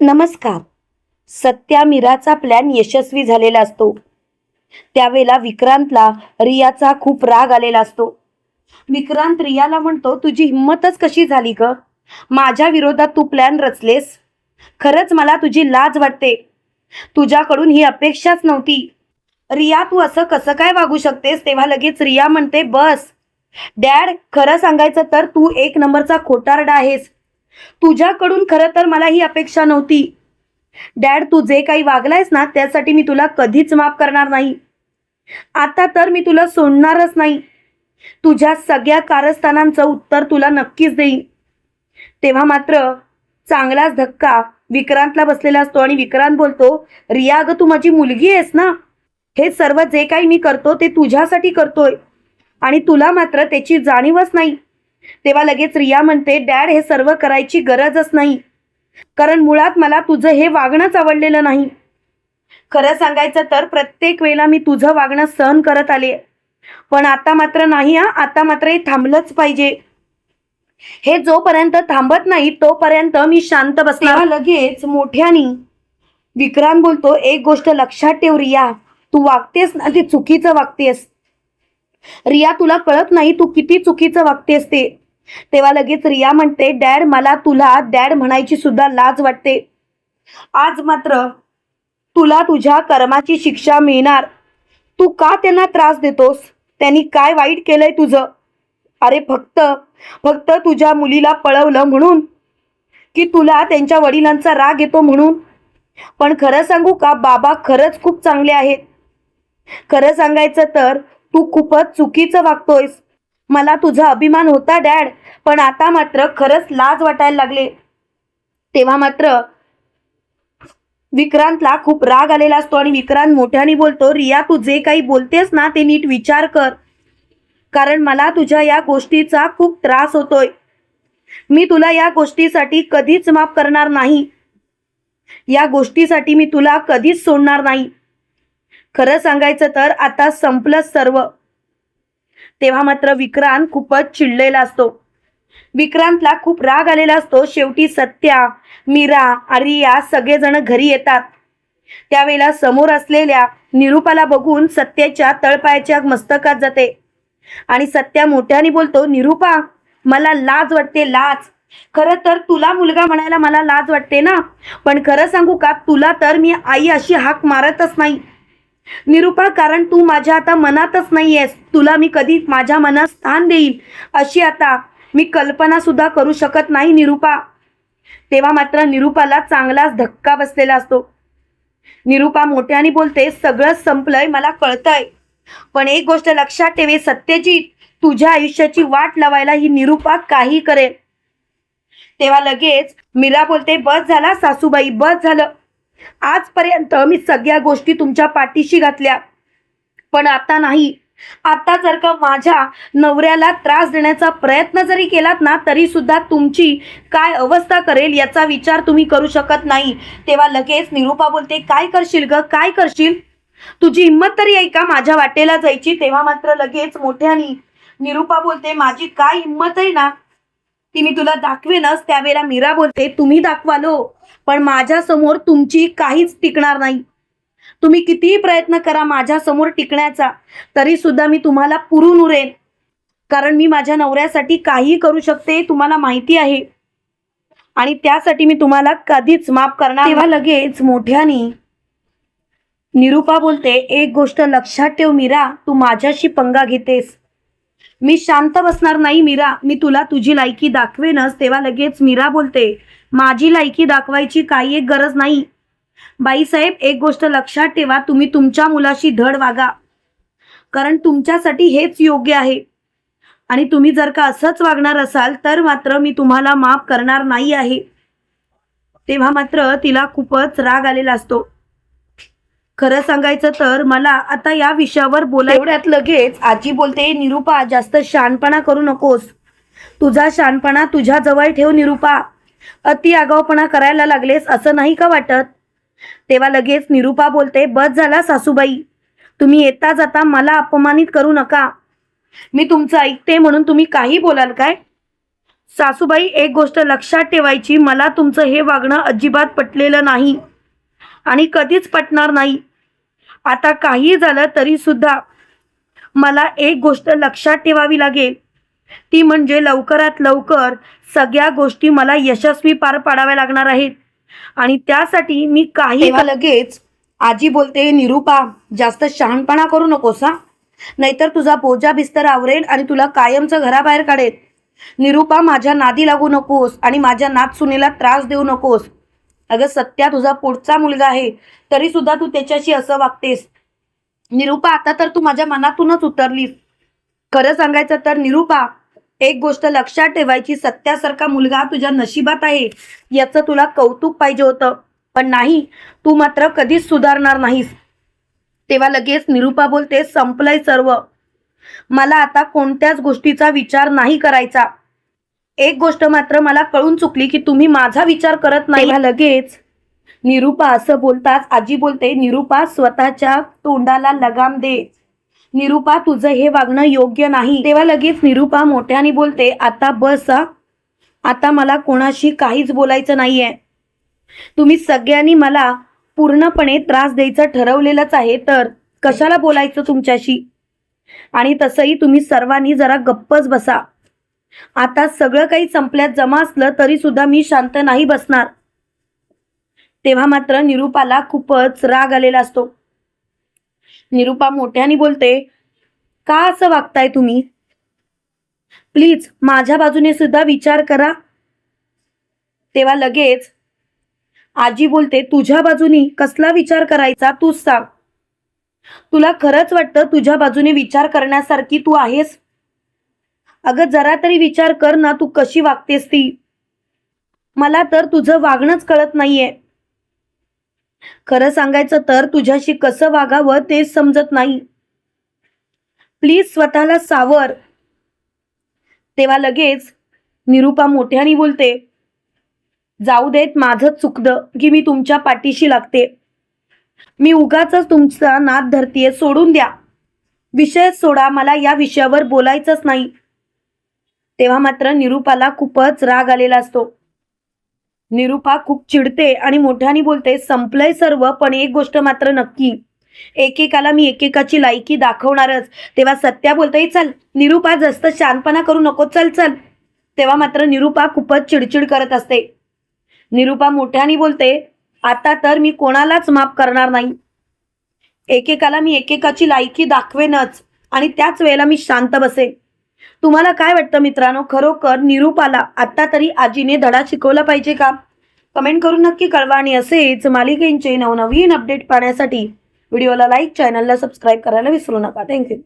नमस्कार. सत्या मीराचा प्लॅन यशस्वी झालेला असतो. त्यावेळेला विक्रांतला रियाचा खूप राग आलेला असतो. विक्रांत रियाला म्हणतो तुझी हिंमतच कशी झाली ग? माझ्या विरोधात तू प्लॅन रचलेस. खरंच मला तुझी लाज वाटते. तुझ्याकडून ही अपेक्षाच नव्हती. रिया तू असं कसं काय वागू शकतेस? तेव्हा लगेच रिया म्हणते बस. डॅड खरं सांगायचं तर तू एक नंबरचा खोटारडा आहेस. तुझ्याकडून खरं तर मला ही अपेक्षा नव्हती. डॅड तू जे काही वागलायस ना त्यासाठी मी तुला कधीच माफ करणार नाही. आता तर मी तुला सोडणारच नाही. तुझ्या सगळ्या कारस्थानांचं उत्तर तुला नक्कीच देईन. तेव्हा मात्र चांगलाच धक्का विक्रांतला बसलेला असतो आणि विक्रांत बोलतो रिया अगं तू माझी मुलगी आहेस ना? हे सर्व जे काही मी करतो ते तुझ्यासाठी करतोय. आणि तुला मात्र त्याची जाणीवच नाही. तेव्हा लगेच रिया म्हणते डॅड हे सर्व करायची गरजच नाही. कारण मुळात मला तुझं हे वागणंच आवडलेलं नाही. खरं सांगायचं तर प्रत्येक वेळेला मी तुझं वागणं सहन करत आले. पण आता मात्र नाही हा. आता मात्र हे थांबलंच पाहिजे. हे जोपर्यंत थांबत नाही तोपर्यंत मी शांत बसणार. लगेच मोठ्यानी विक्रांत बोलतो एक गोष्ट लक्षात ठेव रिया. तू वागतेस ना ते चुकीचं वागतेस. रिया तुला कळत नाही तू किती चुकीचं वागतेस ते. तेव्हा लगेच रिया म्हणते डॅड मला तुला डॅड म्हणायची सुद्धा लाज वाटते. आज मात्र तुला तुझ्या कर्माची शिक्षा मिळणार. तू का त्यांना त्रास देतोस? त्यांनी काय वाईट केलंय तुझं? अरे फक्त फक्त तुझ्या मुलीला पळवलं म्हणून. की तुला त्यांच्या वडिलांचा राग येतो म्हणून. पण खरं सांगू का बाबा खरंच खूप चांगले आहेत. खरं सांगायचं तर तू खूपच चुकीचं वागतोयस. मला तुझा अभिमान होता डॅड पण आता मात्र खरंच लाज वाटायला लागले. तेव्हा मात्र विक्रांतला खूप राग आलेला असतो आणि विक्रांत मोठ्याने बोलतो रिया तू जे काही बोलतेस ना ते नीट विचार कर. कारण मला तुझ्या या गोष्टीचा खूप त्रास होतोय. मी तुला या गोष्टीसाठी कधीच माफ करणार नाही. या गोष्टीसाठी मी तुला कधीच सोडणार नाही. खरं सांगायचं तर आता संपलं सर्व. तेव्हा मात्र विक्रांत खूपच चिडलेला असतो. विक्रांतला खूप राग आलेला असतो. शेवटी सत्या मीरा आर्या सगळेजण घरी येतात. त्यावेळेला समोर असलेल्या निरूपाला बघून सत्याच्या तळपायाच्या मस्तकात जाते. आणि सत्या मोठ्याने बोलतो निरूपा मला लाज वाटते लाज. खरं तर तुला मुलगा म्हणायला मला लाज वाटते ना? पण खरं सांगू का? तुला तर मी आई अशी हाक मारतच नाही. निरुपा कारण तू माझ्या आता मनातच नाहीयेस. तुला मी कधी माझ्या मनात स्थान देईल अशी आता मी कल्पना सुद्धा करू शकत नाही निरुपा. तेव्हा मात्र निरुपाला चांगलाच धक्का बसलेला असतो. निरुपा मोठ्याने बोलते सगळं संपलंय मला कळतंय. पण एक गोष्ट लक्षात ठेवे सत्यजित तुझ्या आयुष्याची वाट लावायला ही निरुपा काही करेल. तेव्हा लगेच मीरा बोलते बस झाला सासूबाई बस झालं. आजपर्यंत मी सगळ्या गोष्टी तुमच्या पाठीशी घातल्या. पण आता नाही. आता जर का माझ्या नवऱ्याला त्रास देण्याचा प्रयत्न जरी केलात ना तरी सुद्धा तुमची काय अवस्था करेल याचा विचार तुम्ही करू शकत नाही. तेव्हा लगेच निरूपा बोलते काय करशील ग? काय करशील? तुझी हिंमत तरी आहे का माझ्या वाटेला जायची? तेव्हा मात्र लगेच मोठ्यानी निरूपा बोलते माझी काय हिंमत आहे ना ती मी तुला दाखवेनच त्यावेळेला मीरा बोलते तुम्ही दाखवालो पण माझ्यासमोर तुमची काहीच टिकणार नाही. तुम्ही कितीही प्रयत्न करा माझ्यासमोर टिकण्याचा तरी सुद्धा मी तुम्हाला पुरून उरेन. कारण मी माझ्या नवऱ्यासाठी काही करू शकते तुम्हाला माहिती आहे. आणि त्यासाठी मी तुम्हाला कधीच माफ करणार तेव्हा लगेच मोठ्याने निरूपा बोलते एक गोष्ट लक्षात ठेव मीरा तू माझ्याशी पंगा घेतेस. मी शांत बसणार नाही मीरा. मी तुला तुझी लायकी दाखवेनच. तेव्हा लगेच मीरा बोलते माझी लायकी दाखवायची काही एक गरज नाही. बाईसाहेब एक गोष्ट लक्षात ठेवा तुम्ही तुमच्या मुलाशी धड वागा. कारण तुमच्यासाठी हेच योग्य आहे. आणि तुम्ही जर का असंच वागणार असाल तर मात्र मी तुम्हाला माफ करणार नाही आहे. तेव्हा मात्र तिला खूपच राग आलेला असतो. खरं सांगायचं तर मला आता या विषयावर बोला एवढ्यात लगेच आजी बोलते निरूपा जास्त शहाणपणा करू नकोस. तुझा शहाणपणा तुझ्या जवळ ठेव निरूपा. अति आगावपणा करायला लागलेस असं नाही का वाटत? तेव्हा लगेच निरूपा बोलते बस झाला सासूबाई. तुम्ही येता जाता मला अपमानित करू नका. मी तुमचं ऐकते म्हणून तुम्ही काही बोलाल काय? सासूबाई एक गोष्ट लक्षात ठेवायची मला तुमचं हे वागणं अजिबात पटलेलं नाही. आणि कधीच पटणार नाही. आता काही झालं तरी सुद्धा मला एक गोष्ट लक्षात ठेवावी लागेल. ती म्हणजे लवकरात लवकर सगळ्या गोष्टी मला यशस्वी पार पाडाव्या लागणार आहेत. आणि त्यासाठी मी काही लगेच आजी बोलते निरूपा जास्त शहाणपणा करू नकोस हा. नाहीतर तुझा बोजा बिस्तर आवरेल आणि तुला कायमचं घराबाहेर काढेल. निरूपा माझ्या नादी लागू नकोस आणि माझ्या नात सुनेला त्रास देऊ नकोस. अगं सत्या तुझा पुढचा मुलगा आहे तरी सुद्धा तू त्याच्याशी असं वागतेस. निरूपा आता तर तू माझ्या मनातूनच उतरलीस. खरं सांगायचं तर निरूपा एक गोष्ट लक्षात ठेवायची सत्यासारखा मुलगा तुझ्या नशिबात आहे. याचं तुला कौतुक पाहिजे होतं. पण नाही तू मात्र कधीच सुधारणार नाहीस. तेव्हा लगेच निरूपा बोलते संपलंय सर्व. मला आता कोणत्याच गोष्टीचा विचार नाही करायचा. एक गोष्ट मात्र मला कळून चुकली की तुम्ही माझा विचार करत नाही. लगेच निरूपा असं बोलताच आजी बोलते निरूपा स्वतःच्या तोंडाला लगाम दे. निरूपा तुझं हे वागणं योग्य नाही. तेव्हा लगेच निरूपा मोठ्याने बोलते आता बस. आता मला कोणाशी काहीच बोलायचं नाहीये. तुम्ही सगळ्यांनी मला पूर्णपणे त्रास द्यायचं ठरवलेलंच आहे तर कशाला बोलायचं तुमच्याशी? आणि तसंही तुम्ही सर्वांनी जरा गप्पच बसा. आता सगळं काही संपल्यात जमा असलं तरी सुद्धा मी शांत नाही बसणार. तेव्हा मात्र निरूपाला खूपच राग आलेला असतो. निरूपा मोठ्याने बोलते का असं वागताय तुम्ही? प्लीज माझ्या बाजूने सुद्धा विचार करा. तेव्हा लगेच आजी बोलते तुझ्या बाजूनी कसला विचार करायचा तूच सांग. तुला खरंच वाटतं तुझ्या बाजूने विचार करण्यासारखी तू आहेस? अगं जरा तरी विचार कर ना तू कशी वागतेस ती. मला तर तुझं वागणंच कळत नाहीये. खरं सांगायचं तर तुझ्याशी कसं वागावं तेच समजत नाही. प्लीज स्वतःला सावर. तेव्हा लगेच निरूपा मोठ्याने बोलते जाऊ देत माझंच चुकलं की मी तुमच्या पाठीशी लागते. मी उगाच तुमचा नाद धरतीये सोडून द्या. विषय सोडा मला या विषयावर बोलायचंच नाही. तेव्हा मात्र निरूपाला खूपच राग आलेला असतो. निरूपा खूप चिडते आणि मोठ्याने बोलते संपलंय सर्व पण एक गोष्ट मात्र नक्की. एकेकाला मी एकेकाची लायकी दाखवणारच. तेव्हा सत्या बोलताही चल निरूपा जास्त शांतपणा करू नको चल चल. तेव्हा मात्र निरूपा खूपच चिडचिड करत असते. निरूपा मोठ्याने बोलते आता तर मी कोणालाच माफ करणार नाही. एकेकाला मी एकेकाची लायकी दाखवेनच आणि त्याच वेळेला मी शांत बसेन. तुम्हाला काय वाटतं मित्रांनो? खरोखर निरूपाला आत्ता तरी आजीने धडा शिकवला पाहिजे का? कमेंट करून नक्की कळवा आणि असेच मालिकेंचे नवनवीन अपडेट पाहण्यासाठी व्हिडिओला लाईक चॅनलला सबस्क्राईब करायला विसरू नका. थँक्यू